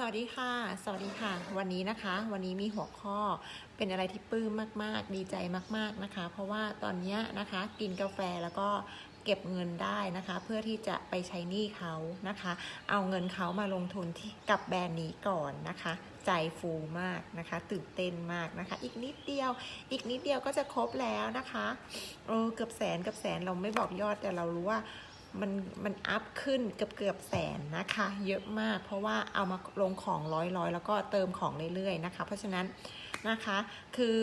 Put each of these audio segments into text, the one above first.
สวัสดีค่ะ สวัสดีค่ะ วันนี้นะคะ วันนี้มีหัวข้อเป็นอะไรที่ปลื้มมาก ๆ ดีใจมาก ๆนะคะ เพราะว่าตอนเนี้ยนะคะ กินกาแฟแล้วก็เก็บเงินได้นะคะ เพื่อที่จะไปใช้หนี้เขานะคะ เอาเงินเขามาลงทุนที่กับแบรนด์นี้ก่อนนะคะ ใจฟูมากนะคะ ตื่นเต้นมากนะคะ อีกนิดเดียว อีกนิดเดียวก็จะครบแล้วนะคะเออเกือบแสนเกือบแสนเราไม่บอกยอดแต่เรารู้ว่า มันมันอัพขึ้นเกือบเกือบแสนนะคะ เยอะมากเพราะว่าเอามาลงของร้อยร้อยแล้วก็เติมของเรื่อยๆนะคะ เพราะฉะนั้นนะคะคือ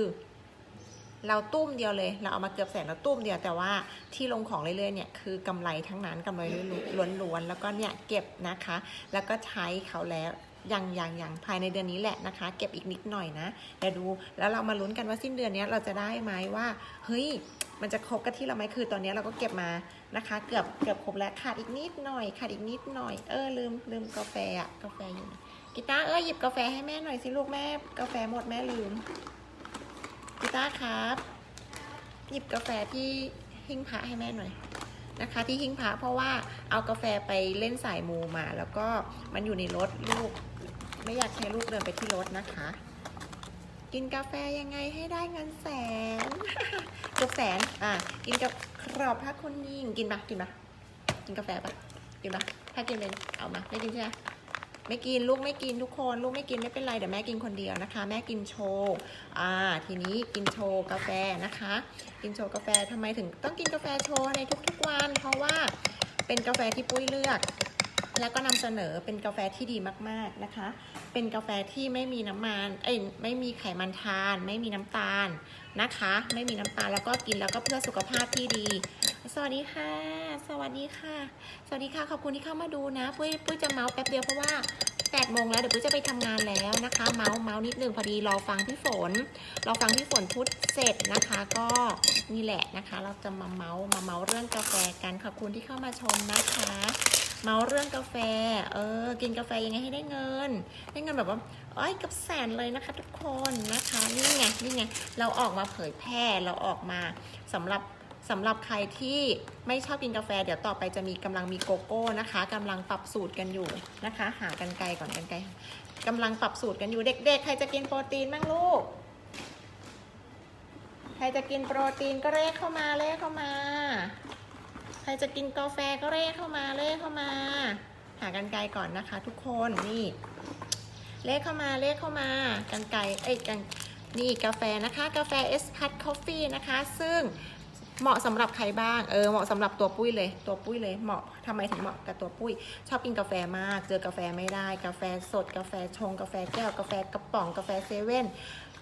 เราตุ้มเดียวเลย เราเอามาเกือบแสนเราตุ้มเดียวแต่ว่าที่ลงของเรื่อยๆเนี่ยคือกำไรทั้งนั้นกำไรล้วนๆแล้วก็เนี่ยเก็บนะคะ แล้วก็ใช้เขาแล้ว ยังยังยังภายในเดือนนี้แหละนะคะ เก็บอีกนิดหน่อยนะเดี๋ยวดูแล้วเรามาลุ้นกันว่าสิ้นเดือนนี้เราจะได้ไหมว่าเฮ้ยมันจะครบกับที่เราไหมคือตอนนี้เราก็เก็บมานะคะ เกือบเกือบครบแล้วขาดอีกนิดหน่อยขาดอีกนิดหน่อยเออลืมลืมกาแฟอะกาแฟอยู่กีตาร์เออหยิบกาแฟให้แม่หน่อยสิลูกแม่กาแฟหมดแม่ลืมกีตาร์ครับหยิบกาแฟที่หิ้งพระให้แม่หน่อยนะคะ ที่หิ้งพระเพราะว่าเอากาแฟไปเล่นสายมูมา แล้วก็มันอยู่ในรถลูก ไม่อยากให้ลูกเดินไปที่รถนะคะ กินกาแฟยังไงให้ได้เงินแสนเกือบแสน อะ กินกับกรอบพระคุณยิ่งกินปะกินปะกินกาแฟปะกินปะถ้ากินเป็นเอามาไม่กินใช่ไหมไม่กินลูกไม่กินทุกคนลูกไม่กินไม่เป็นไรเดี๋ยวแม่กินคนเดียวนะคะ แม่กินโชว์อ่าทีนี้กินโชว์กาแฟนะคะ กินโชว์กาแฟทำไมถึง ต้องกินกาแฟโชว์ในทุกๆวัน เพราะว่าเป็นกาแฟที่ปุ้ยเลือก แล้วก็นำเสนอเป็นกาแฟที่ดีมากๆนะคะ เป็นกาแฟที่ไม่มีน้ำมัน เอ้ย ไม่มีไขมันทาน ไม่มีน้ำตาลนะคะ ไม่มีน้ำตาลแล้วก็กินแล้วก็เพื่อสุขภาพที่ดี สวัสดีค่ะ สวัสดีค่ะ สวัสดีค่ะ ขอบคุณที่เข้ามาดูนะ ปุ้ยปุ้ยจะเมาส์แป๊บเดียวเพราะว่า8โมงแล้วเดี๋ยวปุ้ยจะไปทำงานแล้วนะคะ เมาส์เมาส์นิดนึงพอดีรอฟังพี่ฝน รอฟังพี่ฝนพูดเสร็จนะคะ ก็นี่แหละนะคะ เราจะมาเมาส์มาเมาส์เรื่องกาแฟกัน ขอบคุณที่เข้ามาชมนะคะ เมาเรื่องกาแฟ เออ กินกาแฟยังไงให้ได้เงิน ได้เงินแบบว่าเอ้ยกับแสนเลยนะคะ ทุกคนนะคะ นี่ไง นี่ไง เราออกมาเผยแพร่ เราออกมาสำหรับสำหรับใครที่ไม่ชอบกินกาแฟ เดี๋ยวต่อไปจะมีกำลังมีโกโก้นะคะกำลังปรับสูตรกันอยู่นะคะ หากันไกลก่อนกันไกลกำลังปรับสูตรกันอยู่เด็ก ๆ ใครจะกินโปรตีนบ้างลูก ใครจะกินโปรตีนก็เรียกเข้ามาเรียกเข้ามา ใครจะกินกาแฟก็เร่เข้ามาเร่เข้ามา หากันไกลก่อนนะคะ ทุกคนนี่เลขเข้ามาเลขเข้ามากันไกลเอ้ยกันนี่กาแฟนะคะ กาแฟเอสพัทคอฟฟี่นะคะ ซึ่งเหมาะสำหรับใครบ้างเออเหมาะสำหรับตัวปุ้ยเลย ตัวปุ้ยเลยเหมาะทำไมถึงเหมาะกับตัวปุ้ย ชอบกินกาแฟมาก เจอกาแฟไม่ได้ กาแฟสดกาแฟชง กาแฟแก้วกาแฟกระป๋องกาแฟเซเว่น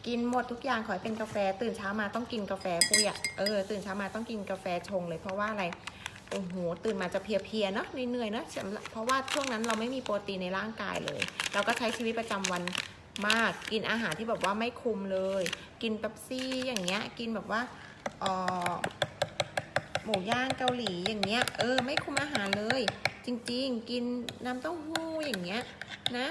กินหมดทุกอย่างขอให้เป็นกาแฟตื่นเช้ามาต้องกินกาแฟปุ้ยอะเออตื่นเช้ามาต้องกินกาแฟชงเลยเพราะว่าอะไร โอ้โห ตื่นมาจะเพลียๆเนาะเหนื่อยๆเนาะเพราะว่าช่วงนั้นเราไม่มีโปรตีนในร่างกายเลย เราก็ใช้ชีวิตประจำวันมาก กินอาหารที่แบบว่าไม่คุมเลย กินเป๊ปซี่อย่างเงี้ย กินแบบว่าออหมูย่างเกาหลีอย่างเงี้ย เออ ไม่คุมอาหารเลย จริง ๆ กินน้ำเต้าหู้อย่างเงี้ยนะ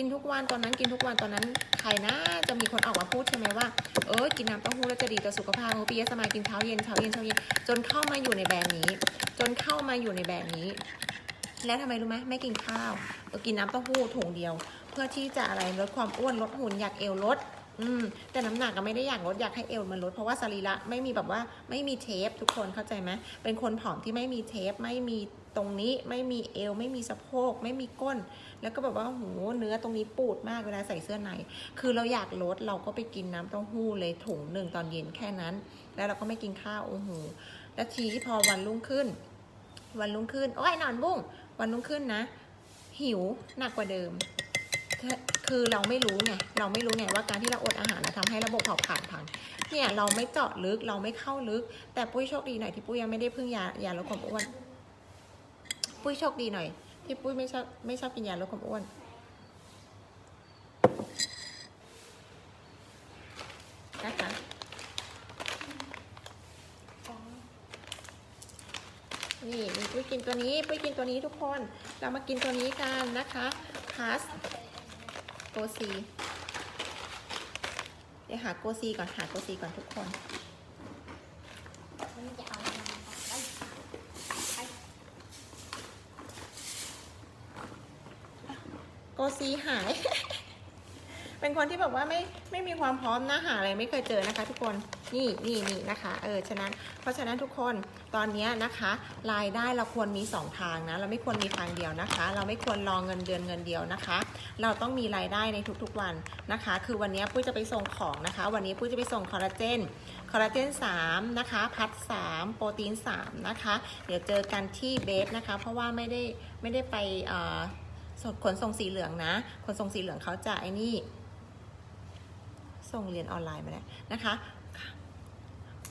กินทุกวันตอนนั้นกินทุกวันตอนนั้นใครนะจะมีคนออกมาพูดใช่ไหมว่าเออกินน้ำเต้าหู้แล้วจะดีต่อสุขภาพเอปียสมากินเช้าเย็นเช้าเย็นเช้าเย็นจนเข้ามาอยู่ในแบรนด์นี้ จนเข้ามาอยู่ในแบรนด์นี้ แล้วทำไมรู้ไหมไม่กินข้าวกินน้ำเต้าหู้ถุงเดียว เพื่อที่จะอะไรลดความอ้วนลดหุ่นอยากเอวลดอืมแต่น้ำหนักก็ไม่ได้อยากลดอยากให้เอวมันลดเพราะว่าสรีระไม่มีแบบว่าไม่มีเทปทุกคนเข้าใจไหมเป็นคนผอมที่ไม่มีเทปไม่มี ตรงนี้ไม่มีเอว ไม่มีสะโพก ไม่มีก้น แล้วก็แบบว่าโหเนื้อตรงนี้ปูดมากเวลาใส่เสื้อใน คือเราอยากลดเราก็ไปกินน้ำเต้าหู้เลยถุงหนึ่งตอนเย็นแค่นั้น แล้วเราก็ไม่กินข้าวโอ้โหแล้วทีที่พอวันรุ่งขึ้น วันรุ่งขึ้นโอ้ยนอนบุ้งวันรุ่งขึ้นนะ หิวหนักกว่าเดิมคือเราไม่รู้ไง เราไม่รู้ไงว่าการที่เราอดอาหารนะทำให้ระบบเผาผลาญพัง เนี่ยเราไม่เจาะลึกเราไม่เข้าลึก แต่ปุ้ยโชคดีหน่อยที่ปุ้ยยังไม่ได้พึ่งยายาลดความอ้วน ปุ้ยโชคดีหน่อยที่ปุ้ยไม่ชอบไม่ชอบกินยาลดความอ้วน นะคะนี่มีปุ้ยกินตัวนี้ ปุ้ยกินตัวนี้ทุกคน เรามากินตัวนี้กันนะคะพาสโกซี เดี๋ยวหาโกซีก่อน หาโกซีก่อนทุกคนจะเอาอะไรมาไปไป โกซีหาย เป็นคนที่แบบว่าไม่ไม่มีความพร้อมนะหาอะไรไม่เคยเจอนะคะ ทุกคนนี่นี่นี่นะคะเออฉะนั้นเพราะฉะนั้นทุกคนตอนนี้นะคะรายได้เราควรมี 2 ทางนะ เราไม่ควรมีทางเดียวนะคะ เราไม่ควรรอเงินเดือนเงินเดียวนะคะ เราต้องมีรายได้ในทุกๆวันนะคะ คือวันนี้ปุ้ยจะไปส่งของนะคะ วันนี้ปุ้ยจะไปส่งคอลลาเจนคอลลาเจน3นะคะพัด3โปรตีน3นะคะ เดี๋ยวเจอกันที่เบสนะคะ เพราะว่าไม่ได้ไม่ได้ไปเอ่อ ขนส่งสีเหลืองนะขนส่งสีเหลืองเขาจะไอ้นี่ ส่งเรียนออนไลน์มาแล้วนะคะ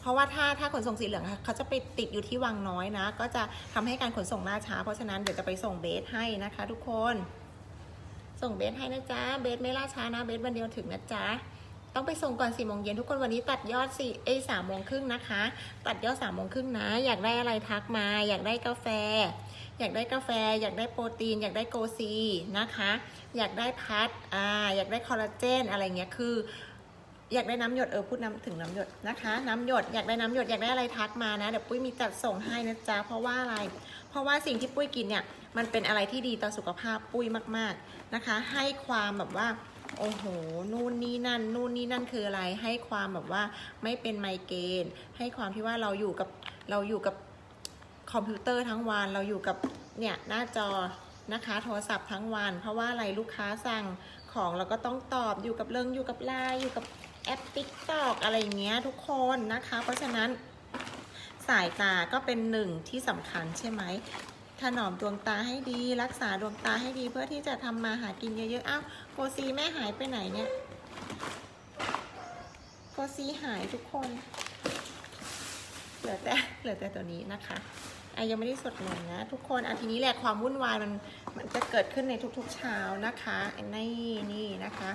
เพราะว่าถ้าถ้าขนส่งสีเหลืองเขาจะไปติดอยู่ที่วังน้อยนะ ก็จะทำให้การขนส่งล่าช้า เพราะฉะนั้นเดี๋ยวจะไปส่งเบสให้นะคะ ทุกคน ส่งเบสให้นะจ๊ะเบสไม่ล่าช้านะเบสวันเดียวถึงนะจ๊ะต้องไปส่งก่อนสี่โมงเย็นทุกคนวันนี้ตัดยอดสี่เอ้สามโมงครึ่งนะคะ ตัดยอดสามโมงครึ่งนะ อยากได้อะไรทักมา อยากได้กาแฟ อยากได้กาแฟ อยากได้โปรตีน อยากได้โกซีนะคะ อยากได้พัดอ่าอยากได้คอลลาเจนอะไรเงี้ยคือ อยากได้น้ำหยดเออพูดน้ำถึงน้ำหยดนะคะ น้ำหยดอยากได้น้ำหยดอยากได้อะไรทักมานะเดี๋ยวปุ้ยมีจัดส่งให้นะจ๊ะเพราะว่าอะไร เพราะว่าสิ่งที่ปุ้ยกินเนี่ยมันเป็นอะไรที่ดีต่อสุขภาพปุ้ยมาก ๆนะคะ ให้ความแบบว่าโอ้โห นู่นนี่นั่น นู่นนี่นั่นคืออะไร ให้ความแบบว่าไม่เป็นไมเกรนให้ความที่ว่าเราอยู่กับเราอยู่กับ คอมพิวเตอร์ทั้งวัน เราอยู่กับเนี่ยหน้าจอนะคะ โทรศัพท์ทั้งวัน เพราะว่าอะไรลูกค้าสั่งของเราก็ต้องตอบอยู่กับเรื่องอยู่กับไลน์อยู่กับแอปติ๊กตอกอะไรอย่างเงี้ยทุกคนนะคะ เพราะฉะนั้นสายตาก็เป็นหนึ่งที่สำคัญใช่ไหมถนอมดวงตาให้ดี รักษาดวงตาให้ดีเพื่อที่จะทำมาหากินเยอะๆอ้าวโกซีแม่หายไปไหนเนี่ยโกซีหายทุกคน เหลือแต่เหลือแต่ตัวนี้นะคะอะยังไม่ได้สดมนต์นะ ทุกคนอะทีนี้แหละความวุ่นวายมันมันจะเกิดขึ้นในทุกๆเช้านะคะนี่นี่นะคะ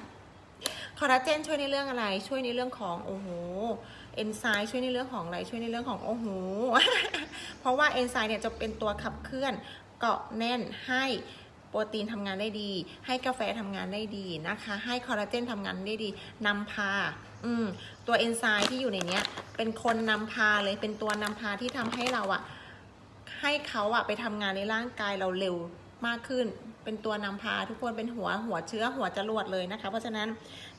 คอลลาเจนช่วยในเรื่องอะไรช่วยในเรื่องของโอ้โหเอนไซม์ช่วยในเรื่องของอะไรช่วยในเรื่องของโอ้โหเพราะว่าเอนไซม์เนี่ยจะเป็นตัวขับเคลื่อนเกาะแน่นให้ โปรตีนทำงานได้ดี ให้กาแฟทำงานได้ดีนะคะ ให้คอลลาเจนทำงานได้ดีนำพาอืมตัวเอนไซม์ที่อยู่ในเนี้ย เป็นคนนำพาเลยเป็นตัวนำพาที่ทำให้เราอะให้เขาอะไปทำงานในร่างกายเราเร็วมากขึ้น เป็นตัวนำพาทุกคนเป็นหัวหัวเชื้อหัวจรวดเลยนะคะ เพราะฉะนั้น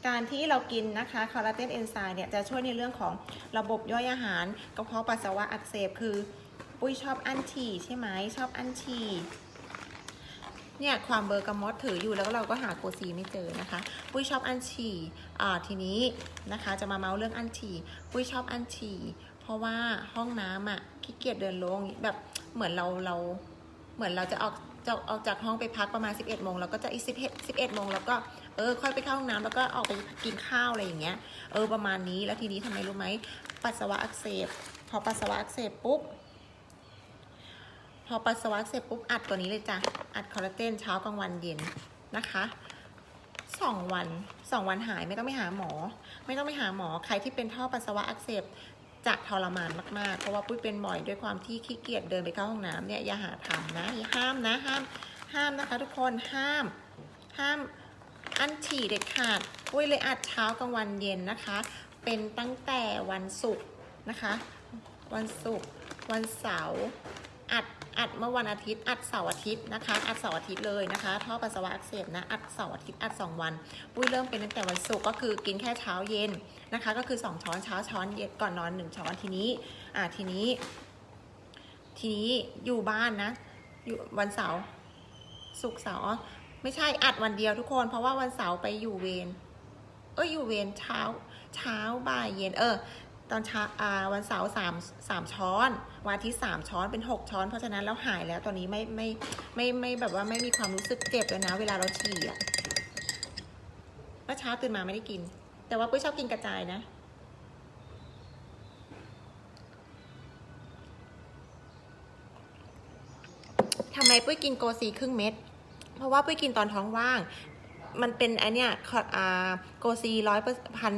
การที่เรากินนะคะคอลลาเจนเอนไซม์เนี่ยจะช่วยในเรื่องของระบบย่อยอาหารกระเพาะปัสสาวะอักเสบคือปุ้ยชอบอั้นฉี่ใช่ไหมชอบอั้นฉี่ เนี่ยความเบอร์กามอสถืออยู่แล้วเราก็หาโกซีไม่เจอนะคะ ปุ้ยชอบอันฉี่อ่าทีนี้นะคะจะมาเมาเรื่องอันฉี่ปุ้ยชอบอันฉี่เพราะว่าห้องน้ำอะขี้เกียจเดินลงแบบเหมือนเราเราเหมือนเราจะออกจะออกจากห้องไปพักประมาณ 11โมงแล้วก็จะอีก11 11โมงแล้วก็เออค่อยไปเข้าห้องน้ำแล้วก็ออกไปกินข้าวอะไรอย่างเงี้ยเออประมาณนี้แล้วทีนี้ทำไมรู้ไหมปัสสาวะอักเสบพอปัสสาวะอักเสบปุ๊บ พอปัสสาวะอักเสบปุ๊บอัดตัวนี้เลยจ้ะ อัดคอลลาเจนเช้ากลางวันเย็นนะคะสองวันสองวันหายไม่ต้องไปหาหมอ ไม่ต้องไปหาหมอใครที่เป็นท่อปัสสาวะอักเสบจะทรมานมากๆ เพราะว่าปุ้ยเป็นบ่อยด้วยความที่ขี้เกียจเดินไปเข้าห้องน้ำเนี่ยอย่าหาทำนะอย่าห้ามนะห้ามห้ามนะคะ ทุกคนห้าม ห้ามอันฉี่เด็ดขาดปุ้ยเลยอัดเช้ากลางวันเย็นนะคะ เป็นตั้งแต่วันศุกร์นะคะ วันศุกร์วันเสาร์อัด อัดเมื่อวันอาทิตย์ อัดเสาร์อาทิตย์นะคะ อัดเสาร์อาทิตย์เลยนะคะ ท่อปัสสาวะอักเสบนะ อัดเสาร์อาทิตย์ อัดสองวัน ปุ้ยเริ่มเป็นตั้งแต่วันศุกร์ก็คือกินแค่เช้าเย็นนะคะ ก็คือสองช้อนเช้าช้อนเย็นก่อนนอนหนึ่งช้อนทีนี้ อ่า ทีนี้ ทีนี้อยู่บ้านนะ อยู่วันเสาร์ ศุกร์เสาร์ไม่ใช่ อัดวันเดียวทุกคน เพราะว่าวันเสาร์ไปอยู่เวร เอ้ยอยู่เวรเช้า เช้าบ่ายเย็น เออ ตอนเช้าอาวันเสาร์สามสามช้อน วันอาทิตย์สามช้อนเป็นหกช้อน เพราะฉะนั้นแล้วหายแล้วตอนนี้ไม่ไม่ไม่ไม่แบบว่าไม่มีความรู้สึกเจ็บแล้วนะ เวลาเราฉี่อะเมื่อเช้าตื่นมาไม่ได้กิน แต่ว่าปุ้ยชอบกินกระจายนะทำไมปุ้ยกินโกซีครึ่งเม็ด เพราะว่าปุ้ยกินตอนท้องว่าง มันเป็นไอเนี้ยอ่าโกซีร้อยพัน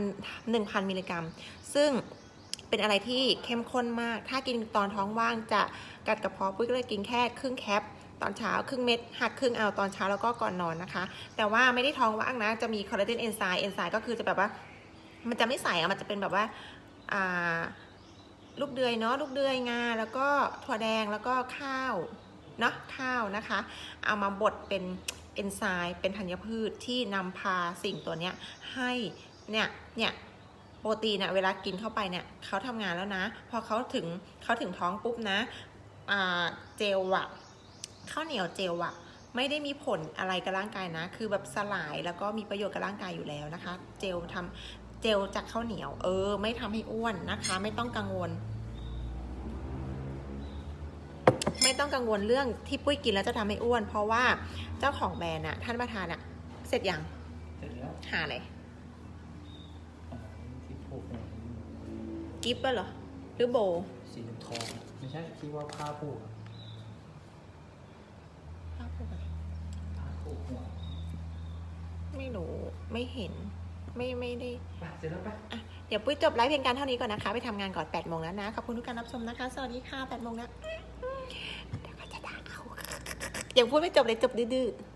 หนึ่งพันมิลลิกรัม ซึ่ง เป็นอะไรที่เข้มข้นมาก ถ้ากินตอนท้องว่างจะกัดกระเพาะปุ้ยก็เลยกินแค่ครึ่งแคปตอนเช้าครึ่งเม็ดหักครึ่งเอาตอนเช้าแล้วก็ก่อนนอนนะคะ แต่ว่าไม่ได้ท้องว่างนะ จะมีคอลลาเจนเอนไซม์เอนไซม์ก็คือจะแบบว่า มันจะไม่ใสอะมันจะเป็นแบบว่าอ่าลูกเดือยเนาะลูกเดือยงาแล้วก็ถั่วแดงแล้วก็ข้าวเนาะข้าวนะคะ เอามาบดเป็นเอนไซม์เป็นธัญพืชที่นำพาสิ่งตัวเนี้ยให้เนี่ยเนี่ย ปรตีนอะเวลากินเข้าไปเนี่ยเขาทำงานแล้วนะ พอเขาถึงเขาถึงท้องปุ๊บนะอ่าเจลอะข้าวเหนียวเจลอะไม่ได้มีผลอะไรกับร่างกายนะ คือแบบสลายแล้วก็มีประโยชน์กับร่างกายอยู่แล้วนะคะ เจลทำเจลจากข้าวเหนียว เออ ไม่ทำให้อ้วนนะคะ ไม่ต้องกังวล ไม่ต้องกังวลเรื่องที่ปุ้ยกินแล้วจะทำให้อ้วน เพราะว่าเจ้าของแบรนด์น่ะท่านประธานอะเสร็จยังเสร็จแล้วหาเลย กิฟต์เหรอ หรือโบ สีน้ำทองไม่ใช่ที่ว่าผ้าผูกอะผ้าผูกหัวไม่รู้ ไม่เห็น ไม่ไม่ได้ไปเสร็จแล้วไปอะเดี๋ยวปุ้ยจบไลฟ์เพียงการเท่านี้ก่อนนะคะ ไปทำงานก่อน8โมงแล้วนะ ขอบคุณทุกการรับชมนะคะ สวัสดีค่ะ8โมงแล้วเดี๋ยวก็จะด่าเขายังพูดไม่จบเลยจบดื้อๆ